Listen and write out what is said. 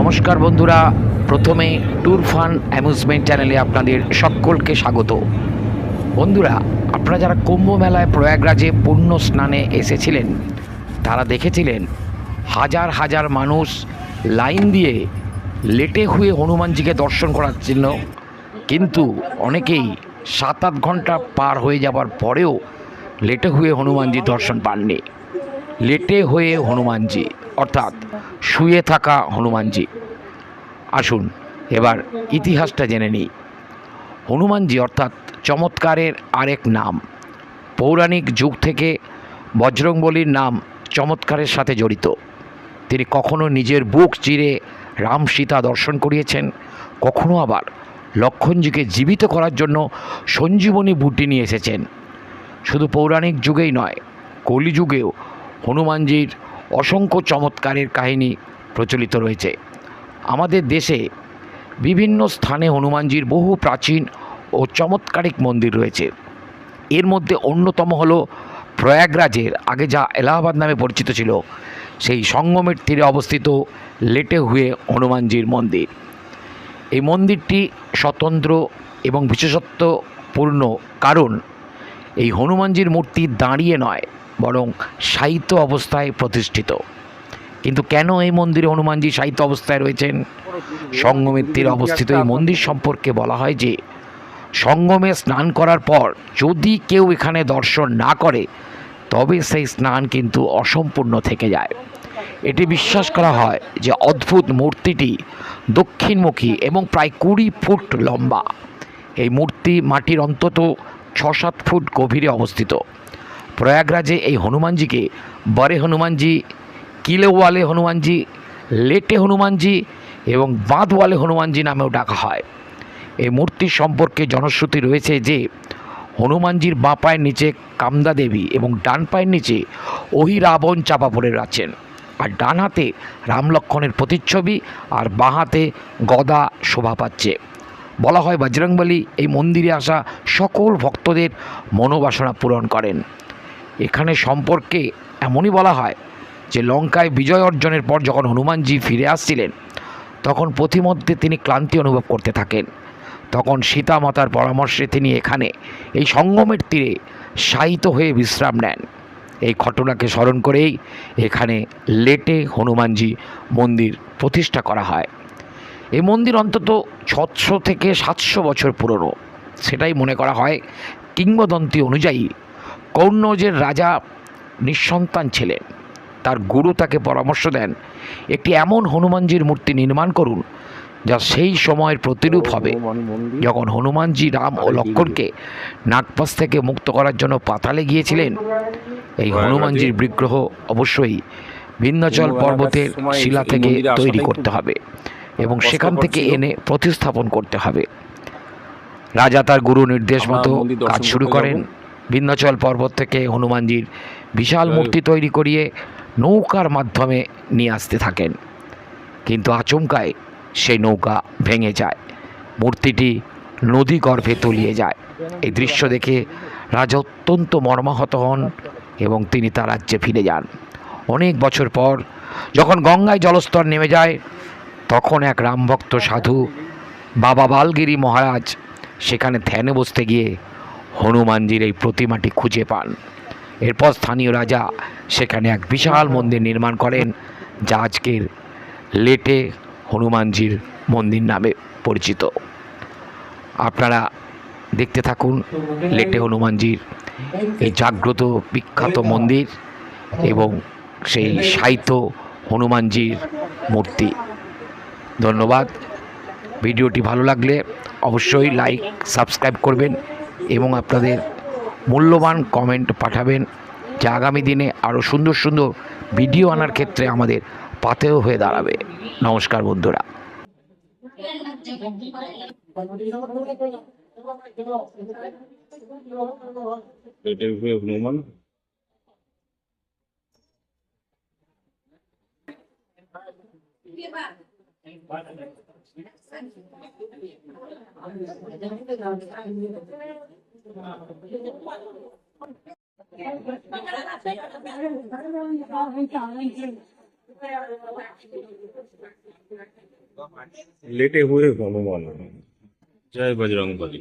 নমস্কার বন্ধুরা, প্রথমে ট্যুর ফান অ্যামিউজমেন্ট চ্যানেলে আপনাদের সকলকে স্বাগত। বন্ধুরা, আপনারা যারা কুম্ভ মেলায় প্রয়াগরাজে পূর্ণ স্নানে এসেছিলেন, তারা দেখেছিলেন হাজার হাজার মানুষ লাইন দিয়ে লেটে হয়ে হনুমানজিকে দর্শন করার জন্য কিন্তু অনেকেই সাত আট ঘণ্টা পার হয়ে যাবার পরেও লেটে হয়ে হনুমানজি দর্শন পাননি। লেটে হয়ে হনুমানজি, অর্থাৎ শুয়ে থাকা হনুমানজি। আসুন, এবার ইতিহাসটা জেনে নিই। হনুমানজি অর্থাৎ চমৎকারের আরেক নাম। পৌরাণিক যুগ থেকে বজরংবলীর নাম চমৎকারের সাথে জড়িত। তিনি কখনো নিজের বুক চিরে রাম সীতা দর্শন করিয়েছেন, কখনো আবার লক্ষণজিকে জীবিত করার জন্য সঞ্জীবনী বুটি নিয়ে এসেছেন। শুধু পৌরাণিক যুগেই নয়, কলিযুগেও হনুমানজির অসংখ্য চমৎকারের কাহিনী প্রচলিত রয়েছে। আমাদের দেশে বিভিন্ন স্থানে হনুমানজির বহু প্রাচীন ও চমৎকারিক মন্দির রয়েছে। এর মধ্যে অন্যতম হলো প্রয়াগরাজের, আগে যা এলাহাবাদ নামে পরিচিত ছিল, সেই সঙ্গমের তীরে অবস্থিত লেটে হুয়ে হনুমানজির মন্দির। এই মন্দিরটি স্বতন্ত্র এবং বিশেষত্বপূর্ণ কারণ, এই হনুমানজির মূর্তি দাঁড়িয়ে নয় বরং সাহিত্য অবস্থায় প্রতিষ্ঠিত। কিন্তু কেন এই মন্দিরে হনুমানজি সাহিত্য অবস্থায় রয়েছেন? সঙ্গমের তীরে অবস্থিত এই মন্দির সম্পর্কে বলা হয় যে, সঙ্গমে স্নান করার পর যদি কেউ এখানে দর্শন না করে, তবে সেই স্নান কিন্তু অসম্পূর্ণ থেকে যায়। এটি বিশ্বাস করা হয় যে অদ্ভুত মূর্তিটি দক্ষিণমুখী এবং প্রায় কুড়ি ফুট লম্বা। এই মূর্তি মাটির অন্তত ছ সাত ফুট গভীরে অবস্থিত। প্রয়াগরাজে এই হনুমানজিকে, বরে হনুমানজি, কিলেওয়ালে হনুমানজি, লেটে হনুমানজি এবং বাঁধওয়ালে হনুমানজি নামেও ডাকা হয়। এই মূর্তির সম্পর্কে জনশ্রুতি রয়েছে যে, হনুমানজির বাঁ পায়ের নিচে কামদা দেবী এবং ডান পায়ের নিচে ওহি রাবণ চাপা পড়ে আছেন আর ডান হাতে রাম লক্ষণের প্রতিচ্ছবি আর বাঁ হাতে গদা শোভা পাচ্ছে। বলা হয় বজরংবলী এই মন্দিরে আসা সকল ভক্তদের মনোবাসনা পূরণ করেন। এখানে সম্পর্কে এমনই বলা হয় যে লঙ্কায় বিজয় অর্জনের পর যখন হনুমানজি ফিরে আসছিলেন, তখন পথিমধ্যে তিনি ক্লান্তি অনুভব করতে থাকেন। তখন সীতা মাতার পরামর্শে তিনি এখানে এই সঙ্গমের তীরে শায়িত হয়ে বিশ্রাম নেন। এই ঘটনাকে স্মরণ করেই এখানে লেটে হনুমানজি মন্দির প্রতিষ্ঠা করা হয়। এই মন্দির অন্তত ছশো থেকে সাতশো বছর পুরনো। সেটাই মনে করা হয় কিংবদন্তি অনুযায়ী কৌর্ণজের রাজা নিঃসন্তান ছিলেন তার গুরু তাকে পরামর্শ দেন একটি এমন হনুমানজির মূর্তি নির্মাণ করুন যা সেই সময়ের প্রতিরূপ হবে। যখন হনুমানজি রাম ও লক্ষণকে নাগপাস থেকে মুক্ত করার জন্য পাতালে গিয়েছিলেন এই হনুমানজির বিগ্রহ অবশ্যই ভিন্নাচল পর্বতের শিলা থেকে তৈরি করতে হবে এবং সেখান থেকে এনে প্রতিস্থাপন করতে হবে। রাজা তার গুরু নির্দেশ মতো কাজ শুরু করেন। বিন্ধ্যাচল পর্বত থেকে হনুমানজির বিশাল মূর্তি তৈরি করিয়ে নৌকার মাধ্যমে নিয়ে আসতে থাকেন। কিন্তু আচমকায় সেই নৌকা ভেঙে যায়। মূর্তিটি নদী গর্ভে তলিয়ে যায়। এই দৃশ্য দেখে রাজা অত্যন্ত মর্মাহত হন এবং তিনি তার রাজ্যে ফিরে যান। অনেক বছর পর যখন গঙ্গায় জলস্তর নেমে যায় তখন এক রামভক্ত সাধু বাবা বালগিরি মহারাজ সেখানে ধ্যানে বসতে গিয়ে হনুমানজির এই প্রতিমাটি খুঁজে পান। এরপর স্থানীয় রাজা সেখানে এক বিশাল মন্দির নির্মাণ করেন, যা আজকের লেটে হনুমানজির মন্দির নামে পরিচিত। আপনারা দেখতে থাকুন লেটে হনুমানজির এই জাগ্রত বিখ্যাত মন্দির এবং সেই সাহিত্য হনুমানজির মূর্তি। ধন্যবাদ। ভিডিওটি ভালো লাগলে অবশ্যই লাইক, সাবস্ক্রাইব করবেন এবং আপনাদের মূল্যবান কমেন্ট পাঠাবেন যা আগামী দিনে আরও সুন্দর সুন্দর ভিডিও আনার ক্ষেত্রে আমাদের পাতেও হয়ে দাঁড়াবে নমস্কার বন্ধুরা Thank you. लेटे हुए हनुमान जय बजरंग बली।